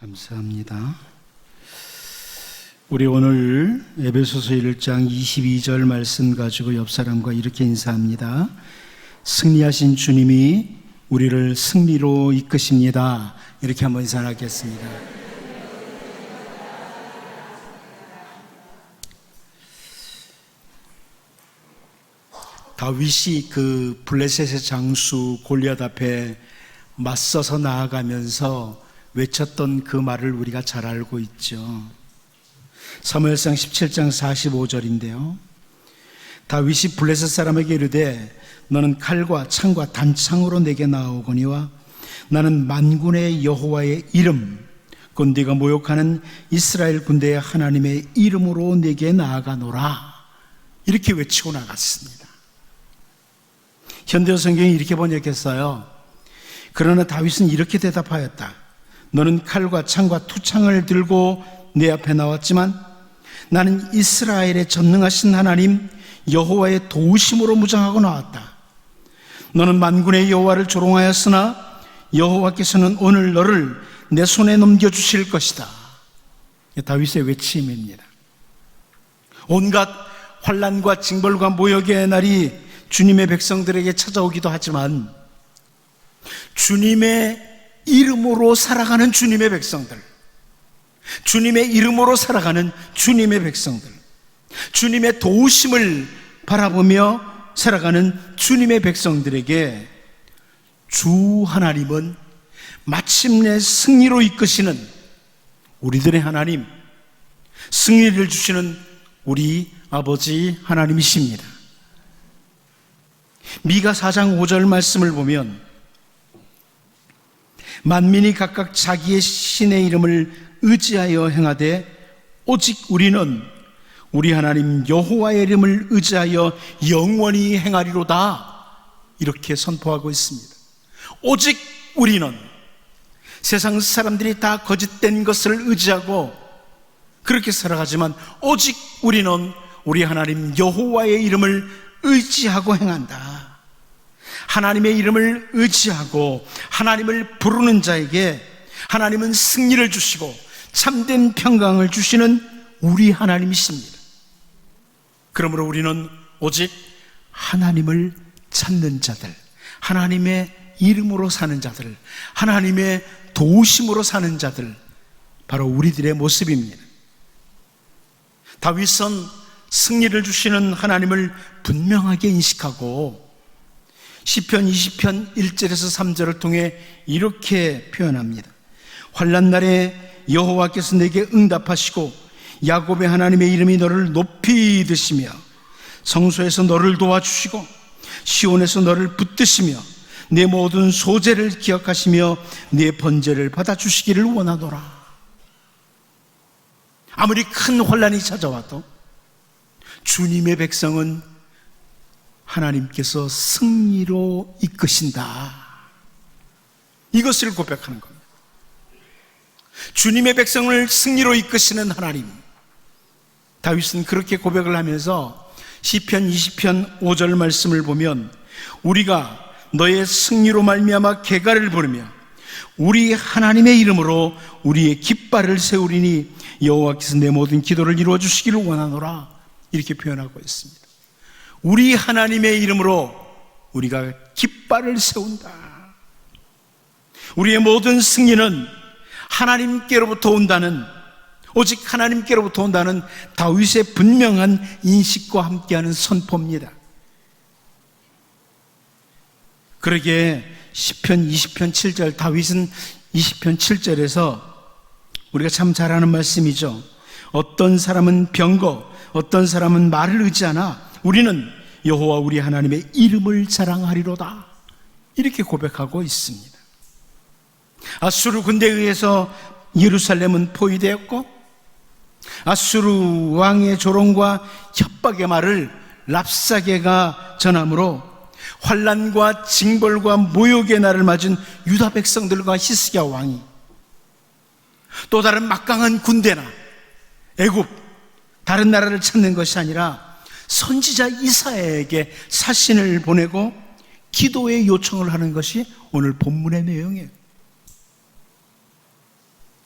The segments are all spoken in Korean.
감사합니다. 우리 오늘 에베소서 1장 22절 말씀 가지고 옆 사람과 이렇게 인사합니다. 승리하신 주님이 우리를 승리로 이끄십니다. 이렇게 한번 인사하겠습니다. 다윗이 그 블레셋의 장수 골리앗 앞에 맞서서 나아가면서 외쳤던 그 말을 우리가 잘 알고 있죠. 사무엘상 17장 45절인데요. 다윗이 블레셋 사람에게 이르되 너는 칼과 창과 단창으로 내게 나오거니와 나는 만군의 여호와의 이름 곧 네가 모욕하는 이스라엘 군대의 하나님의 이름으로 내게 나아가노라 이렇게 외치고 나갔습니다. 현대 성경이 이렇게 번역했어요. 그러나 다윗은 이렇게 대답하였다. 너는 칼과 창과 투창을 들고 내 앞에 나왔지만 나는 이스라엘의 전능하신 하나님 여호와의 도우심으로 무장하고 나왔다. 너는 만군의 여호와를 조롱하였으나 여호와께서는 오늘 너를 내 손에 넘겨 주실 것이다. 다윗의 외침입니다. 온갖 환란과 징벌과 모욕의 날이 주님의 백성들에게 찾아오기도 하지만 주님의 이름으로 살아가는 주님의 백성들, 주님의 이름으로 살아가는 주님의 백성들, 주님의 도우심을 바라보며 살아가는 주님의 백성들에게 주 하나님은 마침내 승리로 이끄시는 우리들의 하나님, 승리를 주시는 우리 아버지 하나님이십니다. 미가 4장 5절 말씀을 보면 만민이 각각 자기의 신의 이름을 의지하여 행하되 오직 우리는 우리 하나님 여호와의 이름을 의지하여 영원히 행하리로다 이렇게 선포하고 있습니다. 오직 우리는 세상 사람들이 다 거짓된 것을 의지하고 그렇게 살아가지만 오직 우리는 우리 하나님 여호와의 이름을 의지하고 행한다. 하나님의 이름을 의지하고 하나님을 부르는 자에게 하나님은 승리를 주시고 참된 평강을 주시는 우리 하나님이십니다. 그러므로 우리는 오직 하나님을 찾는 자들, 하나님의 이름으로 사는 자들, 하나님의 도우심으로 사는 자들, 바로 우리들의 모습입니다. 다윗은 승리를 주시는 하나님을 분명하게 인식하고 시편 20편 1절에서 3절을 통해 이렇게 표현합니다. 환난 날에 여호와께서 내게 응답하시고 야곱의 하나님의 이름이 너를 높이 드시며 성소에서 너를 도와주시고 시온에서 너를 붙드시며 내 모든 소재를 기억하시며 내 번제를 받아주시기를 원하노라. 아무리 큰 환란이 찾아와도 주님의 백성은 하나님께서 승리로 이끄신다. 이것을 고백하는 겁니다. 주님의 백성을 승리로 이끄시는 하나님. 다윗은 그렇게 고백을 하면서 시편 20편 5절 말씀을 보면 우리가 너의 승리로 말미암아 개가를 부르며 우리 하나님의 이름으로 우리의 깃발을 세우리니 여호와께서 내 모든 기도를 이루어 주시기를 원하노라 이렇게 표현하고 있습니다. 우리 하나님의 이름으로 우리가 깃발을 세운다. 우리의 모든 승리는 하나님께로부터 온다는 오직 하나님께로부터 온다는 다윗의 분명한 인식과 함께하는 선포입니다. 그러기에 10편 20편 7절 다윗은 20편 7절에서 우리가 참잘 아는 말씀이죠. 어떤 사람은 병거, 어떤 사람은 말을 의지하나 우리는 여호와 우리 하나님의 이름을 자랑하리로다. 이렇게 고백하고 있습니다. 아수르 군대에 의해서 예루살렘은 포위되었고 아수르 왕의 조롱과 협박의 말을 랍사게가 전함으로 환란과 징벌과 모욕의 날을 맞은 유다 백성들과 히스기야 왕이 또 다른 막강한 군대나 애굽 다른 나라를 찾는 것이 아니라 선지자 이사야에게 사신을 보내고 기도의 요청을 하는 것이 오늘 본문의 내용이에요.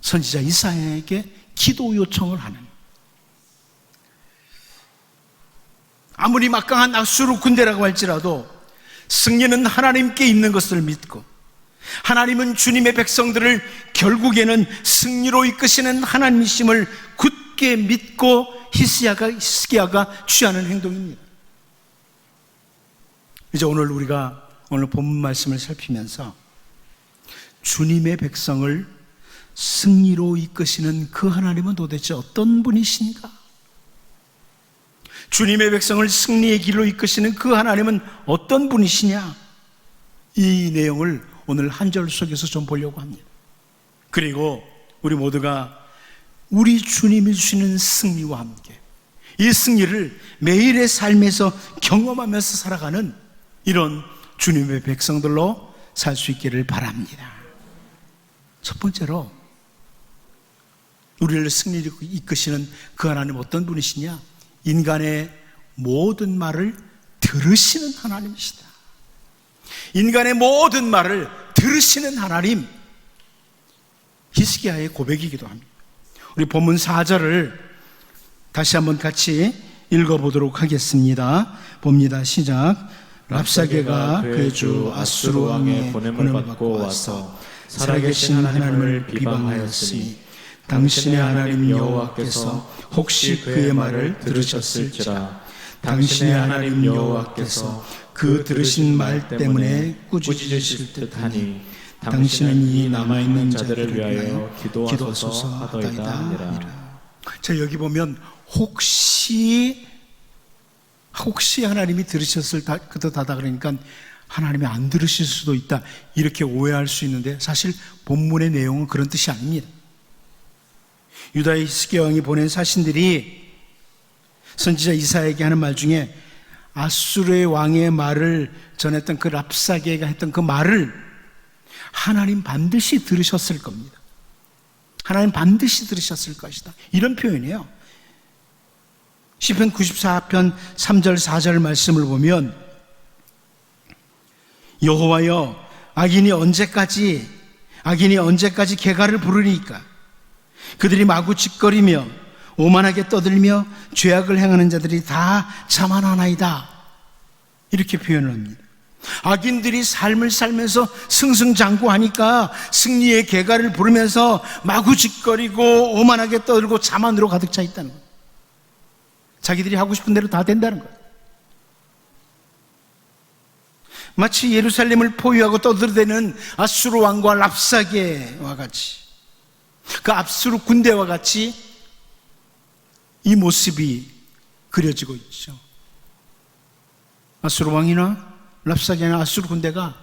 선지자 이사야에게 기도 요청을 하는 아무리 막강한 악수르 군대라고 할지라도 승리는 하나님께 있는 것을 믿고 하나님은 주님의 백성들을 결국에는 승리로 이끄시는 하나님이심을 굳게 믿고 히스야가 히스기야가 취하는 행동입니다. 이제 오늘 우리가 오늘 본문 말씀을 살피면서 주님의 백성을 승리로 이끄시는 그 하나님은 도대체 어떤 분이신가? 주님의 백성을 승리의 길로 이끄시는 그 하나님은 어떤 분이시냐? 이 내용을 오늘 한 절 속에서 좀 보려고 합니다. 그리고 우리 모두가 우리 주님이 주시는 승리와 함께 이 승리를 매일의 삶에서 경험하면서 살아가는 이런 주님의 백성들로 살 수 있기를 바랍니다. 첫 번째로 우리를 승리로 이끄시는 그 하나님 어떤 분이시냐? 인간의 모든 말을 들으시는 하나님이시다. 인간의 모든 말을 들으시는 하나님. 히스기야의 고백이기도 합니다. 우리 본문 4절을 다시 한번 같이 읽어보도록 하겠습니다. 봅니다. 시작. 랍사게가 그의 주 아수르 왕의 보냄을 받고 와서 살아계신 하나님을 비방하였으니 당신의 하나님 여호와께서 혹시 그의 말을 들으셨을지라 당신의 하나님 여호와께서 그 들으신 말 때문에 꾸짖으실 듯하니 당신은 이 남아있는 자들을 위하여 기도하소서 하더이다. 자 여기 보면 혹시 혹시 하나님이 들으셨을 듯하다 그러니까 하나님이 안 들으실 수도 있다 이렇게 오해할 수 있는데 사실 본문의 내용은 그런 뜻이 아닙니다. 유다의 히스기야 왕이 보낸 사신들이 선지자 이사에게 하는 말 중에 아수르의 왕의 말을 전했던 그 랍사게가 했던 그 말을 하나님 반드시 들으셨을 겁니다. 하나님 반드시 들으셨을 것이다. 이런 표현이에요. 시편 94편 3절 4절 말씀을 보면 여호와여 악인이 언제까지 악인이 언제까지 개가를 부르니까 그들이 마구 짓거리며 오만하게 떠들며 죄악을 행하는 자들이 다 자만하나이다. 이렇게 표현을 합니다. 악인들이 삶을 살면서 승승장구하니까 승리의 개가를 부르면서 마구 짓거리고 오만하게 떠들고 자만으로 가득 차 있다는 거예요. 자기들이 하고 싶은 대로 다 된다는 거예요. 마치 예루살렘을 포위하고 떠들어대는 아수르 왕과 랍사게와 같이 그 압수르 군대와 같이 이 모습이 그려지고 있죠. 아수르 왕이나 랍사게나 아수르 군대가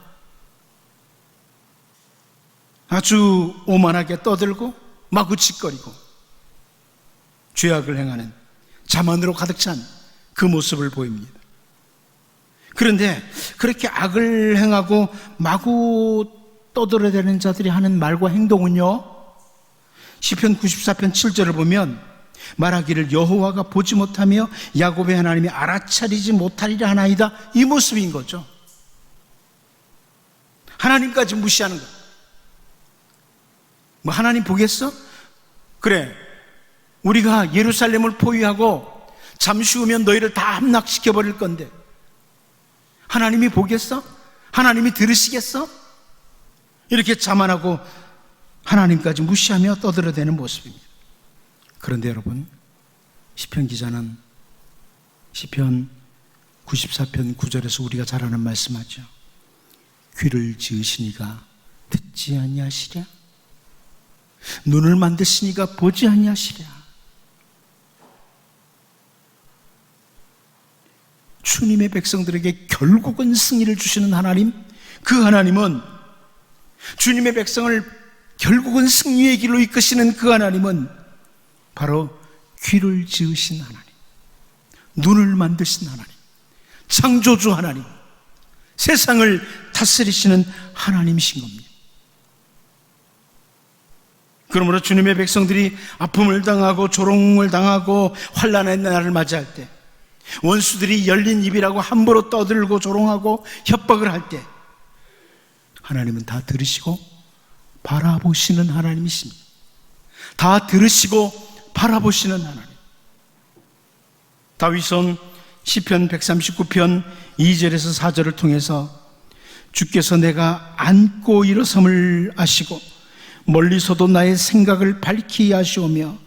아주 오만하게 떠들고 마구 짓거리고 죄악을 행하는 자만으로 가득 찬 그 모습을 보입니다. 그런데 그렇게 악을 행하고 마구 떠들어대는 자들이 하는 말과 행동은요, 시편 94편 7절을 보면 말하기를 여호와가 보지 못하며 야곱의 하나님이 알아차리지 못하리라 하나이다. 이 모습인 거죠. 하나님까지 무시하는 거. 뭐 하나님 보겠어? 그래. 우리가 예루살렘을 포위하고 잠시 후면 너희를 다 함락시켜 버릴 건데 하나님이 보겠어? 하나님이 들으시겠어? 이렇게 자만하고 하나님까지 무시하며 떠들어대는 모습입니다. 그런데 여러분, 시편 기자는 시편 94편 9절에서 우리가 잘 아는 말씀하죠. 귀를 지으시니가 듣지 아니하시랴? 눈을 만드시니가 보지 아니하시랴? 주님의 백성들에게 결국은 승리를 주시는 하나님, 그 하나님은 주님의 백성을 결국은 승리의 길로 이끄시는 그 하나님은 바로 귀를 지으신 하나님, 눈을 만드신 하나님, 창조주 하나님, 세상을 다스리시는 하나님이신 겁니다. 그러므로 주님의 백성들이 아픔을 당하고 조롱을 당하고 환란의 날을 맞이할 때 원수들이 열린 입이라고 함부로 떠들고 조롱하고 협박을 할 때 하나님은 다 들으시고 바라보시는 하나님이십니다. 다 들으시고 바라보시는 하나님. 다윗은 시편 139편 2절에서 4절을 통해서 주께서 내가 앉고 일어섬을 아시고 멀리서도 나의 생각을 밝히 아시오며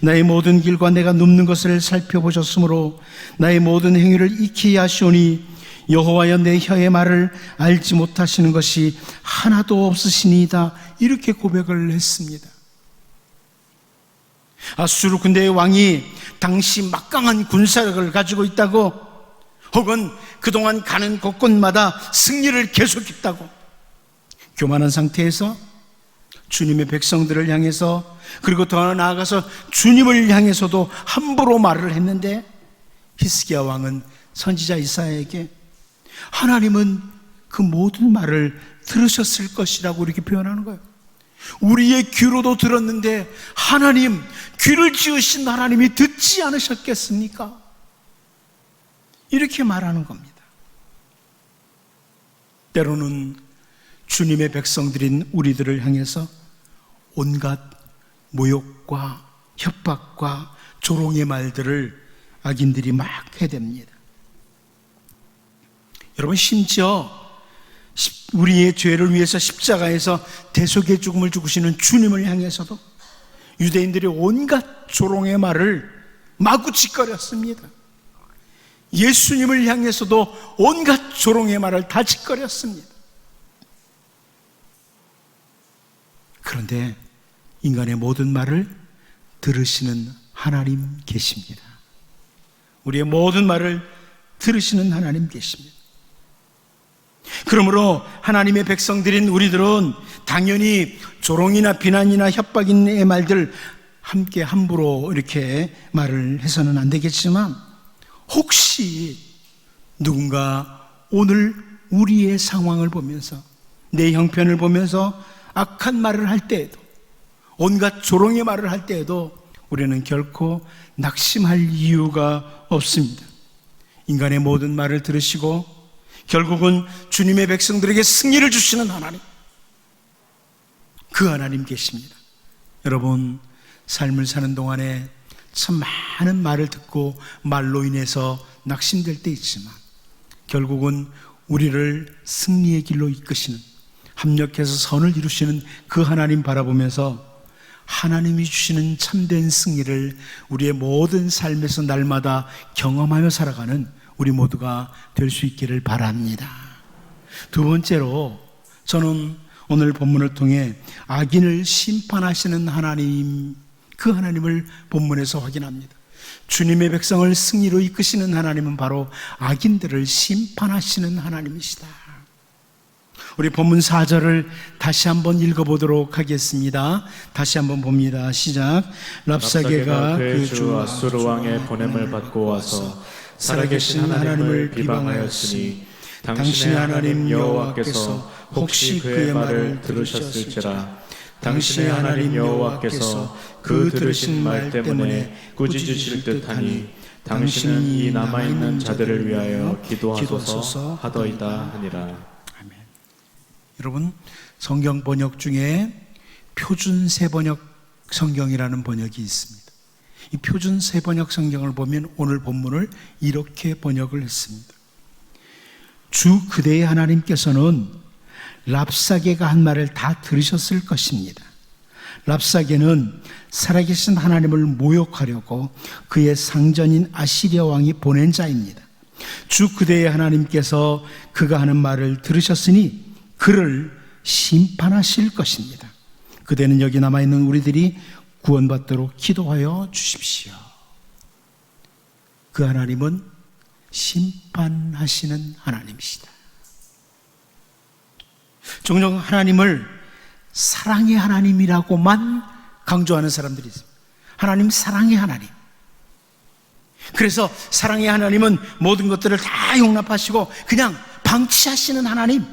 나의 모든 길과 내가 눕는 것을 살펴보셨으므로 나의 모든 행위를 익히 아시오니 여호와여 내 혀의 말을 알지 못하시는 것이 하나도 없으시니이다 이렇게 고백을 했습니다. 아수르 군대의 왕이 당시 막강한 군사력을 가지고 있다고 혹은 그동안 가는 곳곳마다 승리를 계속했다고 교만한 상태에서 주님의 백성들을 향해서 그리고 더 나아가서 주님을 향해서도 함부로 말을 했는데 히스기야 왕은 선지자 이사야에게 하나님은 그 모든 말을 들으셨을 것이라고 이렇게 표현하는 거예요. 우리의 귀로도 들었는데 하나님 귀를 지으신 하나님이 듣지 않으셨겠습니까? 이렇게 말하는 겁니다. 때로는 주님의 백성들인 우리들을 향해서 온갖 모욕과 협박과 조롱의 말들을 악인들이 막 해댑니다. 여러분 심지어 우리의 죄를 위해서 십자가에서 대속의 죽음을 죽으시는 주님을 향해서도 유대인들이 온갖 조롱의 말을 마구 짓거렸습니다. 예수님을 향해서도 온갖 조롱의 말을 다 짓거렸습니다. 그런데 인간의 모든 말을 들으시는 하나님 계십니다. 우리의 모든 말을 들으시는 하나님 계십니다. 그러므로 하나님의 백성들인 우리들은 당연히 조롱이나 비난이나 협박인의 말들 함께 함부로 이렇게 말을 해서는 안 되겠지만 혹시 누군가 오늘 우리의 상황을 보면서 내 형편을 보면서 악한 말을 할 때에도 온갖 조롱의 말을 할 때에도 우리는 결코 낙심할 이유가 없습니다. 인간의 모든 말을 들으시고 결국은 주님의 백성들에게 승리를 주시는 하나님. 그 하나님 계십니다. 여러분, 삶을 사는 동안에 참 많은 말을 듣고 말로 인해서 낙심될 때 있지만 결국은 우리를 승리의 길로 이끄시는 합력해서 선을 이루시는 그 하나님 바라보면서 하나님이 주시는 참된 승리를 우리의 모든 삶에서 날마다 경험하며 살아가는 우리 모두가 될 수 있기를 바랍니다. 두 번째로 저는 오늘 본문을 통해 악인을 심판하시는 하나님, 그 하나님을 본문에서 확인합니다. 주님의 백성을 승리로 이끄시는 하나님은 바로 악인들을 심판하시는 하나님이시다. 우리 본문 4절을 다시 한번 읽어보도록 하겠습니다. 다시 한번 봅니다. 시작. 랍사게가 그의 주 아수르 왕의 보냄을 받고 와서 살아계신 하나님을 비방하였으니 당신의 하나님 여호와께서 혹시 그의 말을 들으셨을지라 당신의 하나님 여호와께서 그 들으신 말 때문에 꾸짖으실 듯하니 당신은 이 남아있는 자들을 위하여 기도하소서 하더이다 하니라 여러분 성경 번역 중에 표준 세 번역 성경이라는 번역이 있습니다. 이 표준 세 번역 성경을 보면 오늘 본문을 이렇게 번역을 했습니다. 주 그대의 하나님께서는 랍사게가 한 말을 다 들으셨을 것입니다. 랍사게는 살아계신 하나님을 모욕하려고 그의 상전인 아시리아 왕이 보낸 자입니다. 주 그대의 하나님께서 그가 하는 말을 들으셨으니 그를 심판하실 것입니다. 그대는 여기 남아있는 우리들이 구원받도록 기도하여 주십시오. 그 하나님은 심판하시는 하나님이시다. 종종 하나님을 사랑의 하나님이라고만 강조하는 사람들이 있습니다. 하나님 사랑의 하나님. 그래서 사랑의 하나님은 모든 것들을 다 용납하시고 그냥 방치하시는 하나님.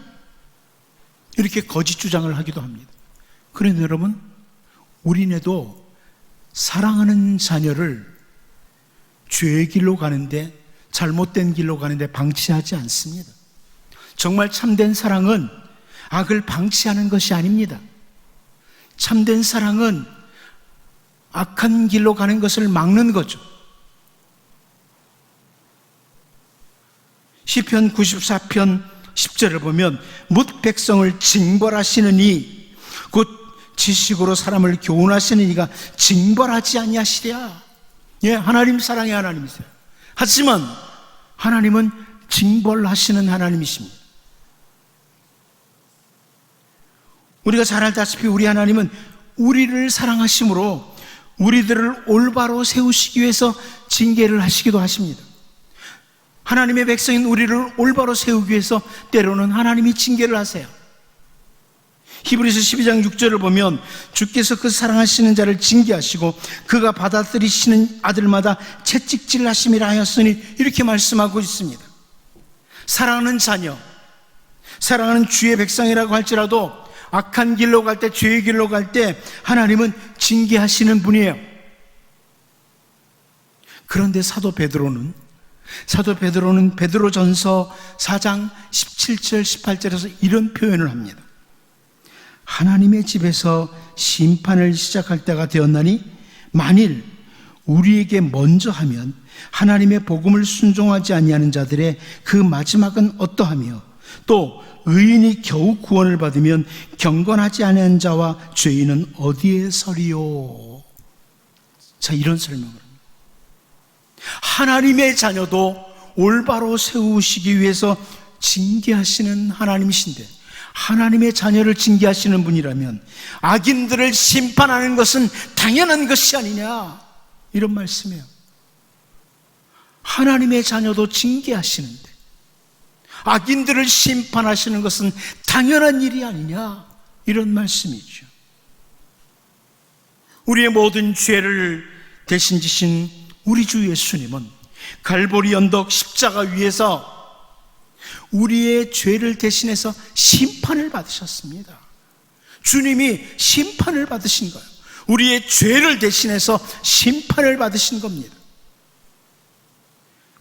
이렇게 거짓 주장을 하기도 합니다. 그런데 여러분, 우리네도 사랑하는 자녀를 죄의 길로 가는데 잘못된 길로 가는데 방치하지 않습니다. 정말 참된 사랑은 악을 방치하는 것이 아닙니다. 참된 사랑은 악한 길로 가는 것을 막는 거죠. 시편 94편 10절을 보면 묻 백성을 징벌하시는 이, 곧 지식으로 사람을 교훈하시는 이가 징벌하지 아니하시랴. 예, 하나님 사랑의 하나님이세요. 하지만 하나님은 징벌하시는 하나님이십니다. 우리가 잘 알다시피 우리 하나님은 우리를 사랑하심으로 우리들을 올바로 세우시기 위해서 징계를 하시기도 하십니다. 하나님의 백성인 우리를 올바로 세우기 위해서 때로는 하나님이 징계를 하세요. 히브리서 12장 6절을 보면 주께서 그 사랑하시는 자를 징계하시고 그가 받아들이시는 아들마다 채찍질 하심이라 하였으니 이렇게 말씀하고 있습니다. 사랑하는 자녀, 사랑하는 주의 백성이라고 할지라도 악한 길로 갈 때, 죄의 길로 갈 때 하나님은 징계하시는 분이에요. 그런데 사도 베드로는 사도 베드로는 베드로 전서 4장 17절 18절에서 이런 표현을 합니다. 하나님의 집에서 심판을 시작할 때가 되었나니 만일 우리에게 먼저 하면 하나님의 복음을 순종하지 아니하는 자들의 그 마지막은 어떠하며 또 의인이 겨우 구원을 받으면 경건하지 않은 자와 죄인은 어디에 서리요? 자 이런 설명을. 하나님의 자녀도 올바로 세우시기 위해서 징계하시는 하나님이신데 하나님의 자녀를 징계하시는 분이라면 악인들을 심판하는 것은 당연한 것이 아니냐 이런 말씀이에요. 하나님의 자녀도 징계하시는데 악인들을 심판하시는 것은 당연한 일이 아니냐 이런 말씀이죠. 우리의 모든 죄를 대신 지신 우리 주 예수님은 갈보리 언덕 십자가 위에서 우리의 죄를 대신해서 심판을 받으셨습니다. 주님이 심판을 받으신 거예요. 우리의 죄를 대신해서 심판을 받으신 겁니다.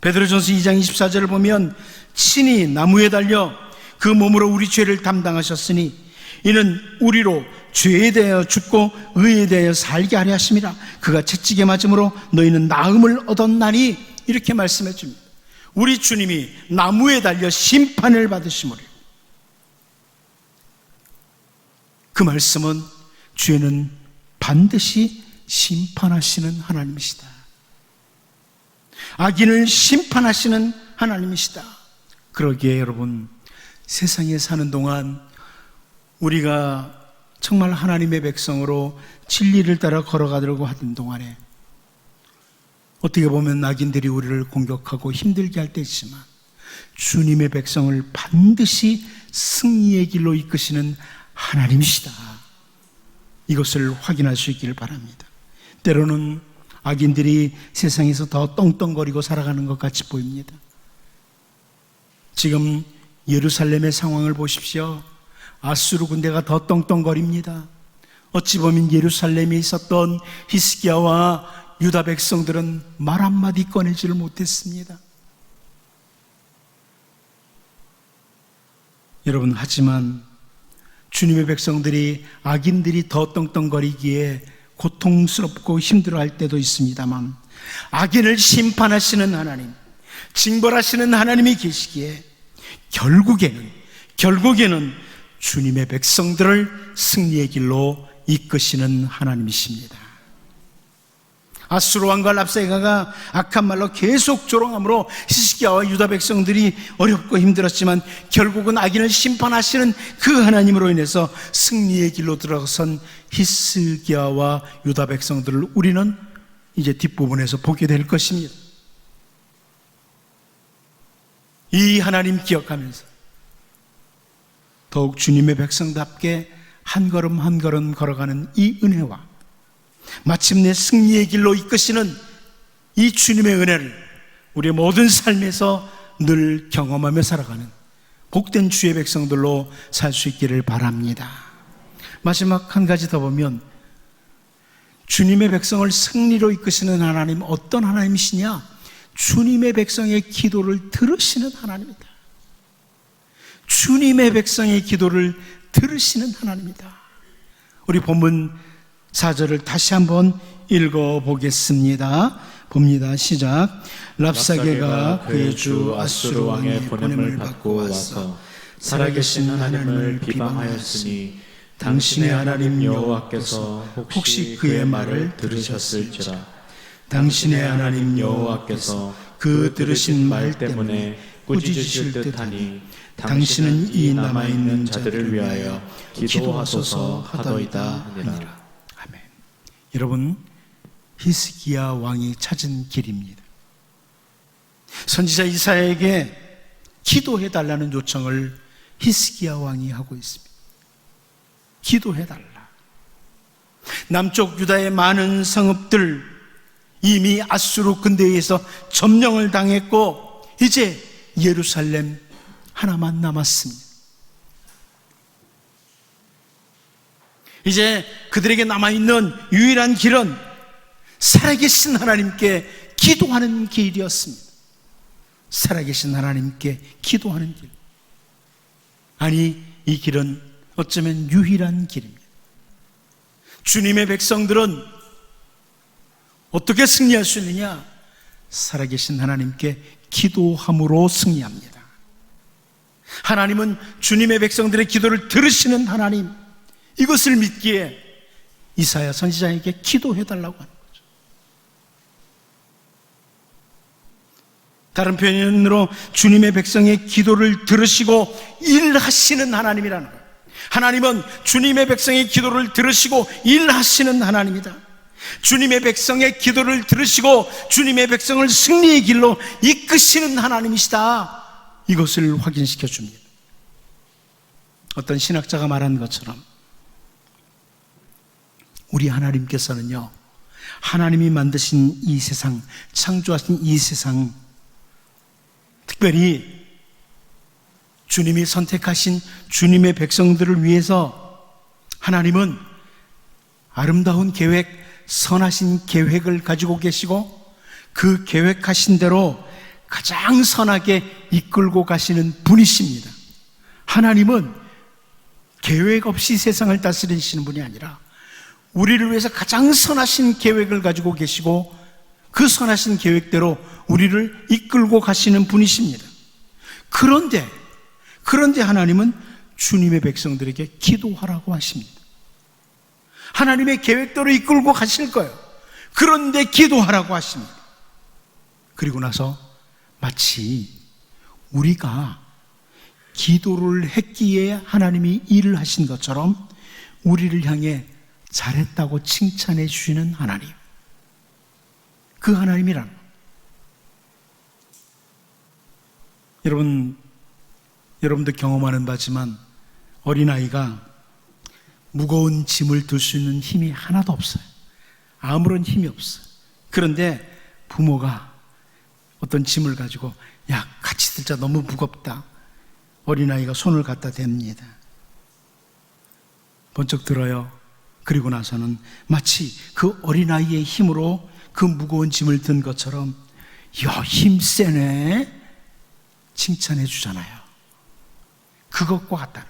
베드로전서 2장 24절을 보면 친히 나무에 달려 그 몸으로 우리 죄를 담당하셨으니 이는 우리로 죄에 대하여 죽고 의에 대하여 살게 하려 하심이라 그가 채찍에 맞음으로 너희는 나음을 얻었나니 이렇게 말씀해 줍니다. 우리 주님이 나무에 달려 심판을 받으심으로 그 말씀은 죄는 반드시 심판하시는 하나님이시다. 악인을 심판하시는 하나님이시다. 그러기에 여러분 세상에 사는 동안 우리가 정말 하나님의 백성으로 진리를 따라 걸어가려고 하던 동안에 어떻게 보면 악인들이 우리를 공격하고 힘들게 할 때 있지만 주님의 백성을 반드시 승리의 길로 이끄시는 하나님이시다. 이것을 확인할 수 있기를 바랍니다. 때로는 악인들이 세상에서 더 떵떵거리고 살아가는 것 같이 보입니다. 지금 예루살렘의 상황을 보십시오. 아수르 군대가 더 떵떵거립니다. 어찌 보면 예루살렘에 있었던 히스기야와 유다 백성들은 말 한마디 꺼내지를 못했습니다. 여러분, 하지만 주님의 백성들이 악인들이 더 떵떵거리기에 고통스럽고 힘들어할 때도 있습니다만 악인을 심판하시는 하나님, 징벌하시는 하나님이 계시기에 결국에는 결국에는 주님의 백성들을 승리의 길로 이끄시는 하나님이십니다. 아수르 왕과 랍사이가가 악한 말로 계속 조롱함으로 히스기야와 유다 백성들이 어렵고 힘들었지만 결국은 악인을 심판하시는 그 하나님으로 인해서 승리의 길로 들어선 히스기야와 유다 백성들을 우리는 이제 뒷부분에서 보게 될 것입니다. 이 하나님 기억하면서 더욱 주님의 백성답게 한 걸음 한 걸음 걸어가는 이 은혜와 마침내 승리의 길로 이끄시는 이 주님의 은혜를 우리의 모든 삶에서 늘 경험하며 살아가는 복된 주의 백성들로 살 수 있기를 바랍니다. 마지막 한 가지 더 보면 주님의 백성을 승리로 이끄시는 하나님 어떤 하나님이시냐? 주님의 백성의 기도를 들으시는 하나님이다. 주님의 백성의 기도를 들으시는 하나님이다. 우리 본문 4절을 다시 한번 읽어 보겠습니다. 봅니다. 시작. 랍사게가 그의 주 아수르 왕의 보냄을 받고 와서 살아계신 하나님을 비방하였으니 당신의 하나님 여호와께서 혹시 그의 말을 들으셨을지라 당신의 하나님 여호와께서 그 들으신 말 때문에 꾸짖으실 듯하니 당신은 이 남아 있는 자들을 위하여 기도하소서 하더이다 하니라 아멘. 여러분, 히스기야 왕이 찾은 길입니다. 선지자 이사야에게 기도해 달라는 요청을 히스기야 왕이 하고 있습니다. 기도해 달라. 남쪽 유다의 많은 성읍들 이미 아수르 근대에서 점령을 당했고 이제 예루살렘 하나만 남았습니다. 이제 그들에게 남아있는 유일한 길은 살아계신 하나님께 기도하는 길이었습니다. 살아계신 하나님께 기도하는 길. 아니, 이 길은 어쩌면 유일한 길입니다. 주님의 백성들은 어떻게 승리할 수 있느냐? 살아계신 하나님께 기도함으로 승리합니다. 하나님은 주님의 백성들의 기도를 들으시는 하나님, 이것을 믿기에 이사야 선지자에게 기도해 달라고 하는 거죠. 다른 표현으로 주님의 백성의 기도를 들으시고 일하시는 하나님이라는 거예요. 하나님은 주님의 백성의 기도를 들으시고 일하시는 하나님이다. 주님의 백성의 기도를 들으시고 주님의 백성을 승리의 길로 이끄시는 하나님이시다. 이것을 확인시켜 줍니다. 어떤 신학자가 말한 것처럼 우리 하나님께서는요, 하나님이 만드신 이 세상, 창조하신 이 세상, 특별히 주님이 선택하신 주님의 백성들을 위해서 하나님은 아름다운 계획, 선하신 계획을 가지고 계시고 그 계획하신 대로 가장 선하게 이끌고 가시는 분이십니다. 하나님은 계획 없이 세상을 다스리시는 분이 아니라 우리를 위해서 가장 선하신 계획을 가지고 계시고 그 선하신 계획대로 우리를 이끌고 가시는 분이십니다. 그런데, 그런데 하나님은 주님의 백성들에게 기도하라고 하십니다. 하나님의 계획대로 이끌고 가실 거예요. 그런데 기도하라고 하십니다. 그리고 나서 마치 우리가 기도를 했기에 하나님이 일을 하신 것처럼 우리를 향해 잘했다고 칭찬해 주시는 하나님. 그 하나님이란 여러분 여러분도 경험하는 바지만 어린아이가 무거운 짐을 들 수 있는 힘이 하나도 없어요. 아무런 힘이 없어요. 그런데 부모가 어떤 짐을 가지고 야 같이 들자 너무 무겁다. 어린아이가 손을 갖다 댑니다. 번쩍 들어요. 그리고 나서는 마치 그 어린아이의 힘으로 그 무거운 짐을 든 것처럼 야, 힘 세네. 칭찬해 주잖아요. 그것과 거예요.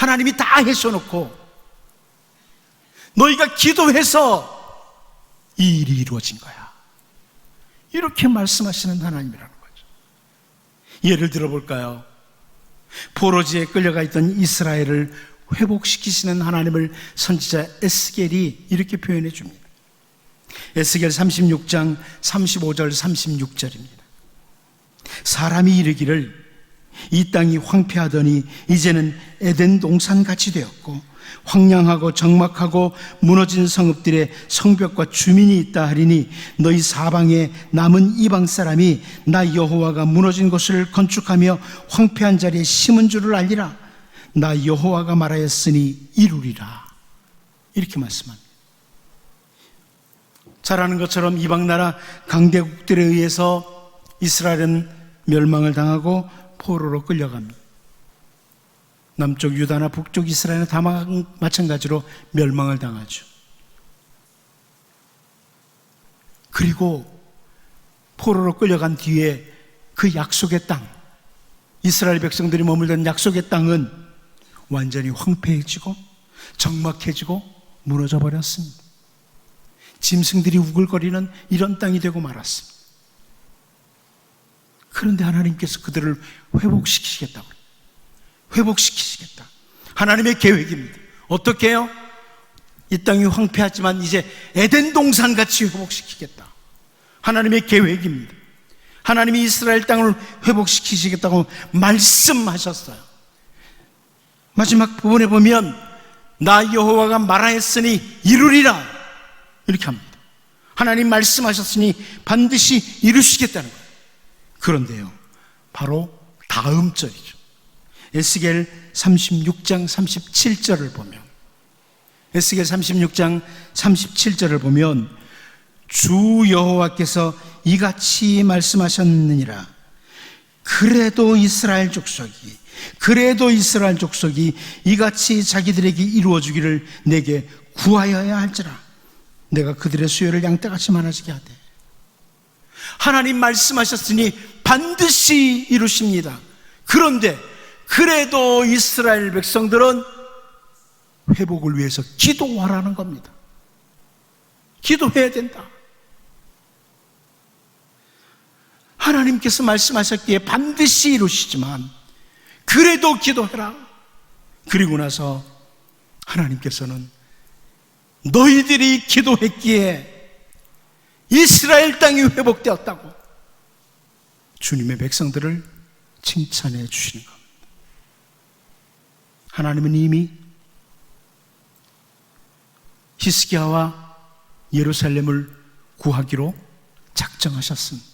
하나님이 다 해서놓고 너희가 기도해서 이 일이 이루어진 거야. 이렇게 말씀하시는 하나님이라는 거죠. 예를 들어볼까요? 포로지에 끌려가 있던 이스라엘을 회복시키시는 하나님을 선지자 에스겔이 이렇게 표현해 줍니다. 에스겔 36장 35절 36절입니다. 사람이 이르기를 이 땅이 황폐하더니 이제는 에덴 동산 같이 되었고 황량하고 적막하고 무너진 성읍들의 성벽과 주민이 있다 하리니 너희 사방에 남은 이방 사람이 나 여호와가 무너진 곳을 건축하며 황폐한 자리에 심은 줄을 알리라 나 여호와가 말하였으니 이루리라 이렇게 말씀합니다. 잘 아는 것처럼 이방 나라 강대국들에 의해서 이스라엘은 멸망을 당하고 포로로 끌려갑니다. 남쪽 유다나 북쪽 이스라엘은 다 마찬가지로 멸망을 당하죠. 그리고 포로로 끌려간 뒤에 그 약속의 땅, 이스라엘 백성들이 머물던 약속의 땅은 완전히 황폐해지고 적막해지고 무너져 버렸습니다. 짐승들이 우글거리는 이런 땅이 되고 말았습니다. 그런데 하나님께서 그들을 회복시키시겠다고. 회복시키시겠다. 하나님의 계획입니다. 어떻게 해요? 이 땅이 황폐하지만 이제 에덴 동산 같이 회복시키겠다. 하나님의 계획입니다. 하나님이 이스라엘 땅을 회복시키시겠다고 말씀하셨어요. 마지막 부분에 보면 나 여호와가 말하였으니 이루리라 이렇게 합니다. 하나님 말씀하셨으니 반드시 이루시겠다는 거예요. 그런데요, 바로 다음 절이죠. 에스겔 36장 37절을 보면 에스겔 36장 37절을 보면 주 여호와께서 이같이 말씀하셨느니라 그래도 이스라엘 족속이 그래도 이스라엘 족속이 이같이 자기들에게 이루어 주기를 내게 구하여야 할지라 내가 그들의 수요를 양떼같이 많아지게 하되 하나님 말씀하셨으니 반드시 이루십니다. 그런데 그래도 이스라엘 백성들은 회복을 위해서 기도하라는 겁니다. 기도해야 된다. 하나님께서 말씀하셨기에 반드시 이루시지만 그래도 기도해라. 그리고 나서 하나님께서는 너희들이 기도했기에 이스라엘 땅이 회복되었다고 주님의 백성들을 칭찬해 주시는 겁니다. 하나님은 이미 히스기야와 예루살렘을 구하기로 작정하셨습니다.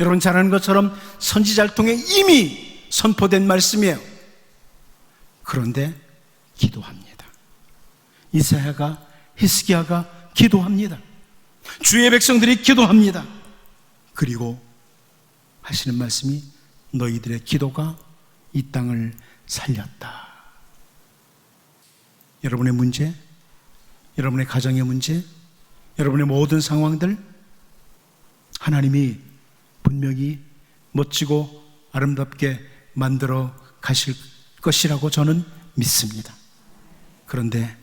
여러분 잘 아는 것처럼 선지자를 통해 이미 선포된 말씀이에요. 그런데 기도합니다. 이사야가 히스기야가 기도합니다. 주의 백성들이 기도합니다. 그리고 하시는 말씀이 너희들의 기도가 이 땅을 살렸다. 여러분의 문제, 여러분의 가정의 문제, 여러분의 모든 상황들 하나님이 분명히 멋지고 아름답게 만들어 가실 것이라고 저는 믿습니다. 그런데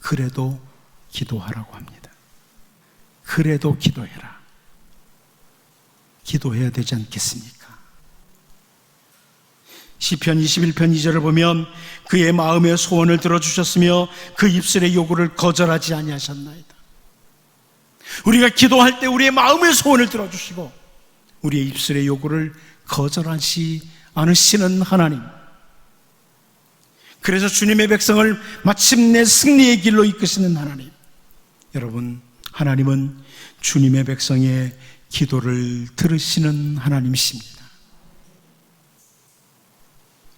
그래도 기도하라고 합니다. 그래도 기도해라. 기도해야 되지 않겠습니까? 시편 21편 2절을 보면 그의 마음의 소원을 들어주셨으며 그 입술의 요구를 거절하지 아니하셨나이다. 우리가 기도할 때 우리의 마음의 소원을 들어주시고 우리의 입술의 요구를 거절하지 않으시는 하나님. 그래서 주님의 백성을 마침내 승리의 길로 이끄시는 하나님. 여러분, 하나님은 주님의 백성의 기도를 들으시는 하나님이십니다.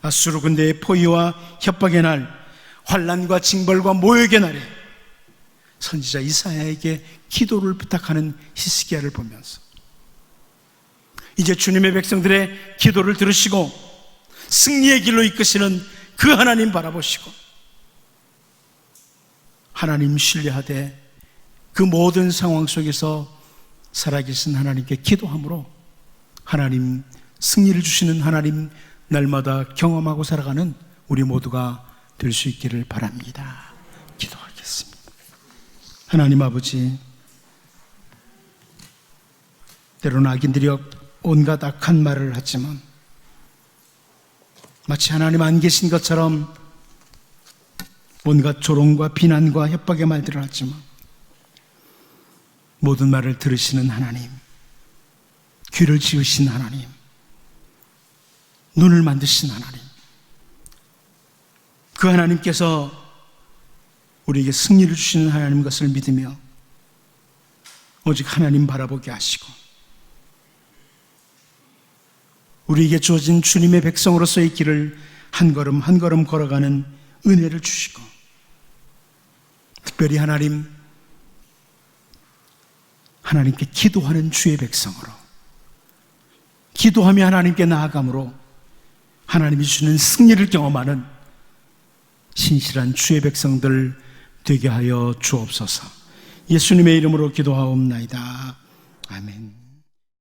아수르 군대의 포위와 협박의 날, 환란과 징벌과 모욕의 날에 선지자 이사야에게 기도를 부탁하는 히스기야를 보면서 이제 주님의 백성들의 기도를 들으시고 승리의 길로 이끄시는 그 하나님 바라보시고 하나님 신뢰하되 그 모든 상황 속에서 살아계신 하나님께 기도함으로 하나님 승리를 주시는 하나님 날마다 경험하고 살아가는 우리 모두가 될 수 있기를 바랍니다. 기도하겠습니다. 하나님 아버지, 때로는 악인들이 온갖 악한 말을 하지만 마치 하나님 안 계신 것처럼 온갖 조롱과 비난과 협박의 말들을 하지만 모든 말을 들으시는 하나님, 귀를 지으신 하나님, 눈을 만드신 하나님, 그 하나님께서 우리에게 승리를 주시는 하나님 것을 믿으며 오직 하나님 바라보게 하시고 우리에게 주어진 주님의 백성으로서의 길을 한 걸음 한 걸음 걸어가는 은혜를 주시고 특별히 하나님 하나님께 기도하는 주의 백성으로 기도하며 하나님께 나아감으로 하나님이 주는 승리를 경험하는 신실한 주의 백성들 되게 하여 주옵소서. 예수님의 이름으로 기도하옵나이다. 아멘.